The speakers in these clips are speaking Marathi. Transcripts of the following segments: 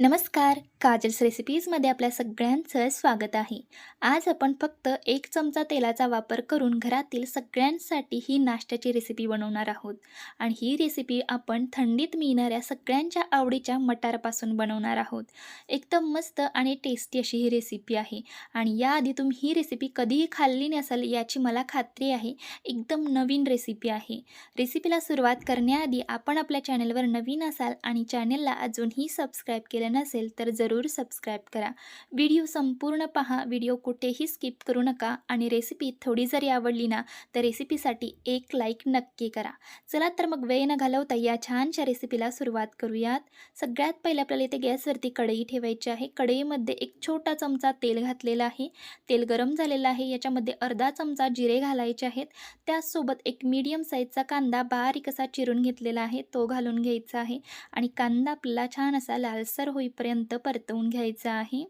नमस्कार काजल्स रेसिपीजमध्ये आपल्या सगळ्यांचं स्वागत आहे. आज आपण फक्त एक चमचा तेलाचा वापर करून घरातील सगळ्यांसाठी ही नाश्त्याची रेसिपी बनवणार आहोत. आणि ही रेसिपी आपण थंडीत मिळणाऱ्या सगळ्यांच्या आवडीच्या मटारपासून बनवणार आहोत. एकदम मस्त आणि टेस्टी अशी ही रेसिपी आहे. आणि याआधी तुम्ही ही रेसिपी कधीही खाल्ली नसाल याची मला खात्री आहे. एकदम नवीन रेसिपी आहे. रेसिपीला सुरुवात करण्याआधी आपण आपल्या चॅनलवर नवीन असाल आणि चॅनलला अजूनही सबस्क्राईब केलं नसेल तर जरूर सबस्क्राईब करा. व्हिडिओ संपूर्ण पहा. व्हिडिओ कुठेही स्किप करू नका. आणि रेसिपी थोडी जरी आवडली ना तर रेसिपीसाठी एक लाईक नक्की करा. चला तर मग वेळ न घालवता या छानशा रेसिपीला सुरुवात करूयात. सगळ्यात पहिले आपल्याला इथे गॅसवरती कढई ठेवायची आहे. कढईमध्ये एक छोटा चमचा तेल घातलेला आहे. तेल गरम झालेलं आहे. याच्यामध्ये अर्धा चमचा जिरे घालायचे आहेत. त्याचसोबत एक मीडियम साईजचा कांदा बारीक असा चिरून घेतलेला आहे. तो घालून घ्यायचा आहे. आणि कांदा आपला छान असा लालसर होईपर्यंत परतवून घ्यायचा आहे.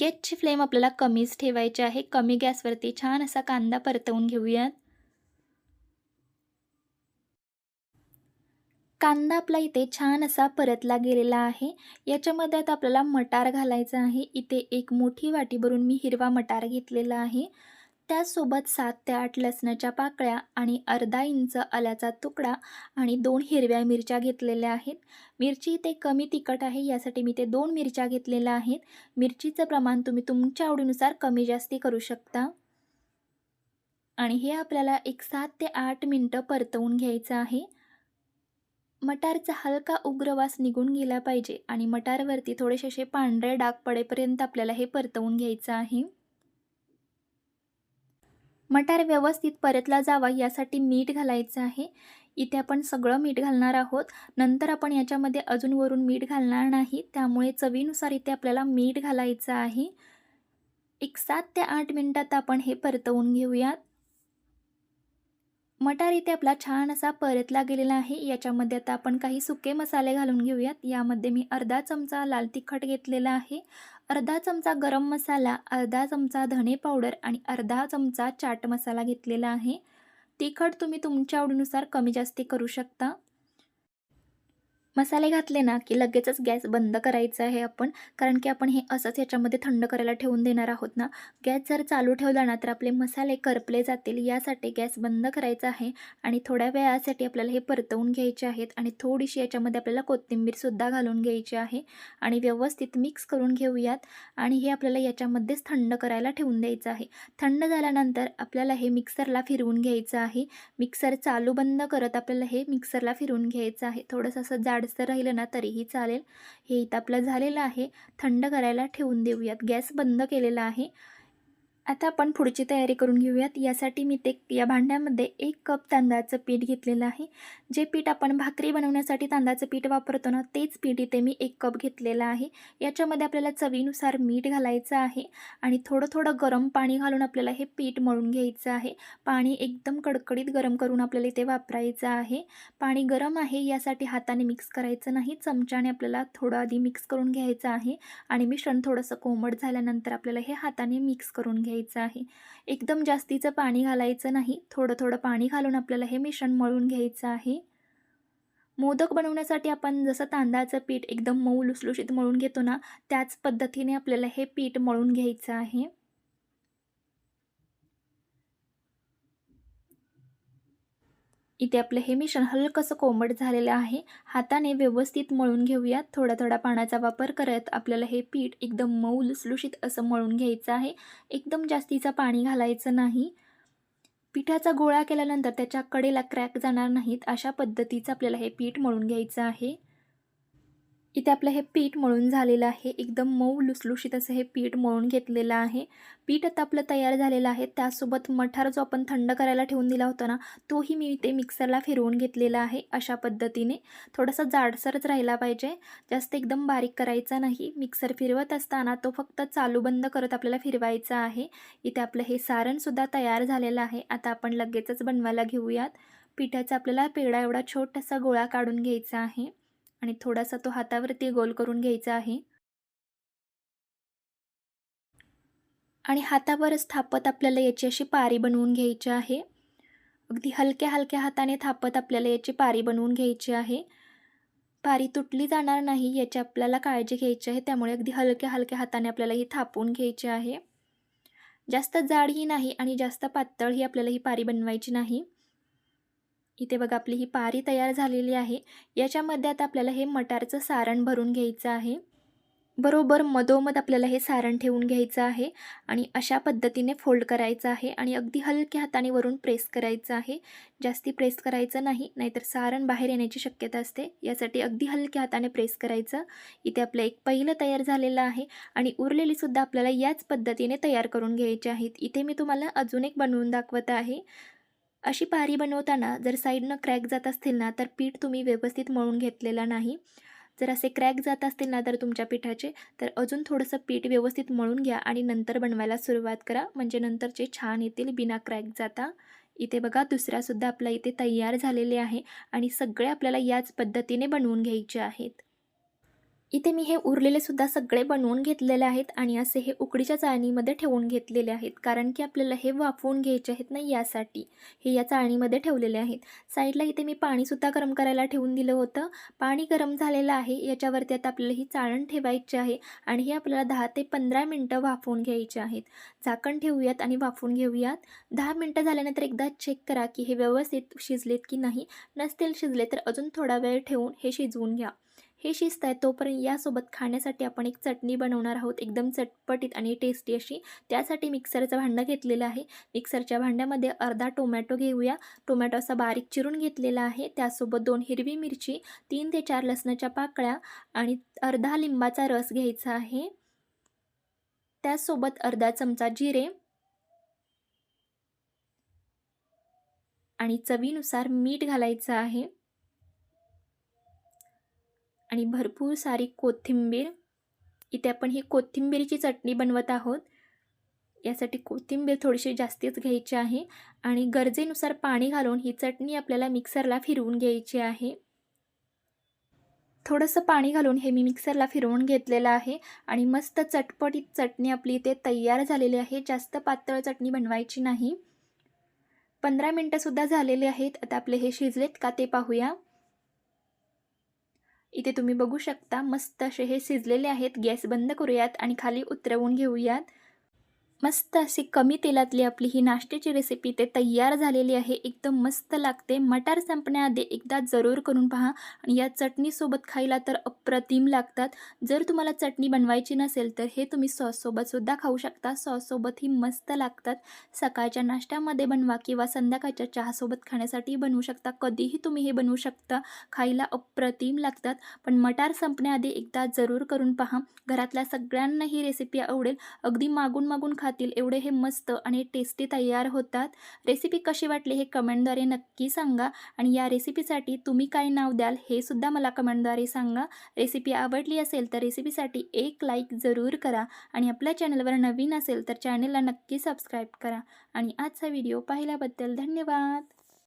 गॅसची फ्लेम आपल्याला कमीच ठेवायची आहे. कमी गॅसवरती छान असा कांदा परतवून घेऊयात. कांदा आपला इथे छान असा परतला गेलेला आहे. याच्यामध्ये आता आपल्याला मटार घालायचा आहे. इथे एक मोठी वाटी भरून मी हिरवा मटार घेतलेला आहे. त्याचसोबत सात ते आठ लसणाच्या पाकळ्या आणि अर्धा इंच आल्याचा तुकडा आणि दोन हिरव्या मिरच्या घेतलेल्या आहेत. मिरची ते कमी तिखट आहे यासाठी मी ते दोन मिरच्या घेतलेल्या आहेत. मिरचीचं प्रमाण तुम्ही तुमच्या आवडीनुसार कमी जास्ती करू शकता. आणि हे आपल्याला एक सात ते आठ मिनटं परतवून घ्यायचं आहे. मटारचा हलका उग्रवास निघून गेला पाहिजे आणि मटारवरती थोडेसे असे पांढरे डाग पडेपर्यंत आपल्याला हे परतवून घ्यायचं आहे. मटार व्यवस्थित परतला जावा यासाठी मीठ घालायचं आहे. इथे आपण सगळं मीठ घालणार आहोत. नंतर आपण याच्यामध्ये अजून वरून मीठ घालणार नाही. त्यामुळे चवीनुसार इथे आपल्याला मीठ घालायचं आहे. एक सात ते आठ मिनटात आपण हे परतवून घेऊयात. मटार इथे आपला छान असा परतला गेलेला आहे. याच्यामध्ये आता आपण काही सुके मसाले घालून घेऊयात. यामध्ये मी अर्धा चमचा लाल तिखट घेतलेला आहे. अर्धा चमचा गरम मसाला अर्धा चमचा धणे पावडर आणि अर्धा चमचा चाट मसाला घेतलेला आहे. तिखट तुम्ही तुमच्या आवडीनुसार कमी जास्ती करू शकता. मसाले घातले ना की लगेचच गॅस बंद करायचा आहे आपण. कारण की आपण हे असंच याच्यामध्ये थंड करायला ठेवून देणार आहोत ना. गॅस जर चालू ठेवला ना तर आपले मसाले करपले जातील. यासाठी गॅस बंद करायचा आहे आणि थोड्या वेळासाठी आपल्याला हे परतवून घ्यायचे आहेत आणि थोडीशी याच्यामध्ये आपल्याला कोथिंबीरसुद्धा घालून घ्यायची आहे आणि व्यवस्थित मिक्स करून घेऊयात आणि हे आपल्याला याच्यामध्येच थंड करायला ठेवून द्यायचं आहे. थंड झाल्यानंतर आपल्याला हे मिक्सरला फिरवून घ्यायचं आहे. मिक्सर चालू बंद करत आपल्याला हे मिक्सरला फिरवून घ्यायचं आहे. थोडंसं असं जाड जास्त राहिलं ना तरीही चालेल. हे इथं आपलं झालेलं आहे. थंड करायला ठेवून देऊयात. गॅस बंद केलेला आहे. आता आपण पुढची तयारी करून घेऊयात. यासाठी मी ते या भांड्यामध्ये एक कप तांदळाचं पीठ घेतलेलं आहे. जे पीठ आपण भाकरी बनवण्यासाठी तांदळाचं पीठ वापरतो ना तेच पीठ इथे मी एक कप घेतलेलं आहे. याच्यामध्ये आपल्याला चवीनुसार मीठ घालायचं आहे आणि थोडं थोडं गरम पाणी घालून आपल्याला हे पीठ मळून घ्यायचं आहे. पाणी एकदम कडकडीत गरम करून आपल्याला इथे वापरायचं आहे. पाणी गरम आहे यासाठी हाताने मिक्स करायचं नाही. चमच्याने आपल्याला थोडं आधी मिक्स करून घ्यायचं आहे आणि मिश्रण थोडंसं कोमट झाल्यानंतर आपल्याला हे हाताने मिक्स करून घ्यायचं घ्यायचं आहे. एकदम जास्तीचं पाणी घालायचं नाही. थोडं थोडं पाणी घालून आपल्याला हे मिश्रण मळून घ्यायचं आहे. मोदक बनवण्यासाठी आपण जसं तांदळाचं पीठ एकदम मऊ लुसलुशीत मळून घेतो ना त्याच पद्धतीने आपल्याला हे पीठ मळून घ्यायचं आहे. इथे आपलं हे मिश्रण हलकंसं कोमट झालेलं आहे. हाताने व्यवस्थित मळून घेऊयात. थोडा थोडा पाण्याचा वापर करत आपल्याला हे पीठ एकदम मऊ लुसलुशीत असं मळून घ्यायचं आहे. एकदम जास्तीचं पाणी घालायचं नाही. पिठाचा गोळा केल्यानंतर त्याच्या कडेला क्रॅक जाणार नाहीत. अशा पद्धतीचं आपल्याला हे पीठ मळून घ्यायचं आहे. इथे आपलं हे पीठ मळून झालेलं आहे. एकदम मऊ लुसलुशीत असं हे पीठ मळून घेतलेलं आहे. पीठ आता आपलं तयार झालेलं आहे. त्यासोबत मठार जो आपण थंड करायला ठेवून दिला होता ना तोही मी इथे मिक्सरला फिरवून घेतलेला आहे अशा पद्धतीने. थोडासा जाडसरच राहिला पाहिजे. जास्त एकदम बारीक करायचा नाही. मिक्सर फिरवत असताना तो फक्त चालू बंद करत आपल्याला फिरवायचा आहे. इथे आपलं हे सारणसुद्धा तयार झालेलं आहे. आता आपण लगेचच बनवायला घेऊयात. पिठाचा आपल्याला पेढा एवढा छोटासा गोळा काढून घ्यायचा आहे. आणि थोडासा तो हातावरती गोल करून घ्यायचा आहे. आणि हातावरच थापत आपल्याला याची अशी पारी बनवून घ्यायची आहे. अगदी हलक्या हलक्या हाताने थापत आपल्याला याची पारी बनवून घ्यायची आहे. पारी तुटली जाणार नाही याची आपल्याला काळजी घ्यायची आहे. त्यामुळे अगदी हलक्या हलक्या हाताने आपल्याला ही थापून घ्यायची आहे. जास्त जाडही नाही आणि जास्त पातळही आपल्याला ही पारी बनवायची नाही. इथे बघा आपली ही पारी तयार झालेली आहे. याच्यामध्ये आता आपल्याला हे मटारचं सारण भरून घ्यायचं आहे. बरोबर मधोमध आपल्याला हे सारण ठेवून घ्यायचं आहे आणि अशा पद्धतीने फोल्ड करायचं आहे आणि अगदी हलक्या हाताने वरून प्रेस करायचं आहे. जास्ती प्रेस करायचं नाही नाहीतर सारण बाहेर येण्याची शक्यता असते. यासाठी अगदी हलक्या हाताने प्रेस करायचं. इथे आपलं एक पहिलं तयार झालेलं आहे आणि उरलेलीसुद्धा आपल्याला याच पद्धतीने तयार करून घ्यायची आहेत. इथे मी तुम्हाला अजून एक बनवून दाखवत आहे. अशी पारी बनवताना जर साईडनं क्रॅक जात असतील ना तर पीठ तुम्ही व्यवस्थित मळून घेतलेलं नाही. जर असे क्रॅक जात असतील ना तर तुमच्या पिठाचे तर अजून थोडंसं पीठ व्यवस्थित मळून घ्या आणि नंतर बनवायला सुरुवात करा. म्हणजे नंतरचे छान येतील बिना क्रॅक जाता. इथे बघा दुसऱ्यासुद्धा आपला इथे तयार झालेले आहे आणि सगळे आपल्याला याच पद्धतीने बनवून घ्यायचे आहेत. इथे मी हे उरलेले सुद्धा सगळे बनवून घेतलेले आहेत आणि असे हे उकडीच्या चाळणीमध्ये ठेवून घेतलेले आहेत. कारण की आपल्याला हे वाफवून घ्यायचे आहेत ना यासाठी. हे या चाळणीमध्ये ठेवलेले आहेत. साईडला इथे मी पाणीसुद्धा गरम करायला ठेवून दिलं होतं. पाणी गरम झालेलं आहे. याच्यावरती आता आपल्याला ही चाळण ठेवायची आहे आणि हे आपल्याला दहा ते पंधरा मिनटं वाफवून घ्यायचे आहेत. झाकण ठेवूयात आणि वाफवून घेऊयात. दहा मिनटं झाल्यानंतर एकदा चेक करा की हे व्यवस्थित शिजलेत की नाही. नसतील शिजले तर अजून थोडा वेळ ठेवून हे शिजवून घ्या. हे शिजत आहे तोपर्यंत यासोबत खाण्यासाठी आपण एक चटणी बनवणार आहोत एकदम चटपटीत आणि टेस्टी अशी. त्यासाठी मिक्सरचं भांडं घेतलेलं आहे. मिक्सरच्या भांड्यामध्ये अर्धा टोमॅटो घेऊया. टोमॅटो असा बारीक चिरून घेतलेला आहे. त्यासोबत दोन हिरवी मिरची तीन ते चार लसणाच्या पाकळ्या आणि अर्धा लिंबाचा रस घ्यायचा आहे. त्यासोबत अर्धा चमचा जिरे आणि चवीनुसार मीठ घालायचं आहे. आणि भरपूर सारी कोथिंबीर. इथे आपण ही कोथिंबीरची चटणी बनवत आहोत. यासाठी कोथिंबीर थोडीशी जास्तीच घ्यायची आहे आणि गरजेनुसार पाणी घालून ही चटणी आपल्याला मिक्सरला फिरवून घ्यायची आहे. थोडंसं पाणी घालून हे मी मिक्सरला फिरवून घेतलेलं आहे आणि मस्त चटपटीत चटणी आपली इथे तयार झालेली आहे. जास्त पातळ चटणी बनवायची नाही. पंधरा मिनटंसुद्धा झालेली आहेत. आता आपले हे शिजलेत का ते पाहूया. इथे तुम्ही बघू शकता मस्त असे हे शिजलेले आहेत. गॅस बंद करूयात आणि खाली उतरवून घेऊयात. मस्त अशी कमी तेलातली आपली ही नाश्त्याची रेसिपी ते तयार झालेली आहे. एकदम मस्त लागते. मटार संपण्याआधी एकदा जरूर करून पहा आणि या चटणीसोबत खायला तर अप्रतिम लागतात. जर तुम्हाला चटणी बनवायची नसेल तर हे तुम्ही सॉससोबतसुद्धा खाऊ शकता. सॉससोबतही मस्त लागतात. सकाळच्या नाश्त्यामध्ये बनवा किंवा संध्याकाळच्या चहासोबत खाण्यासाठी बनवू शकता. कधीही तुम्ही हे बनवू शकता. खायला अप्रतिम लागतात. पण मटार संपण्याआधी एकदा जरूर करून पहा. घरातल्या सगळ्यांना ही रेसिपी आवडेल. अगदी मागून मागून खा खातील एवढे हे मस्त आणि टेस्टी तयार होतात. रेसिपी कशी वाटली हे कमेंटद्वारे नक्की सांगा आणि या रेसिपीसाठी तुम्ही काय नाव द्याल हे सुद्धा मला कमेंटद्वारे सांगा. रेसिपी आवडली असेल तर रेसिपीसाठी एक लाईक जरूर करा आणि आपल्या चॅनलवर नवीन असेल तर चॅनलला नक्की सबस्क्राईब करा. आणि आजचा व्हिडिओ पाहिल्याबद्दल धन्यवाद.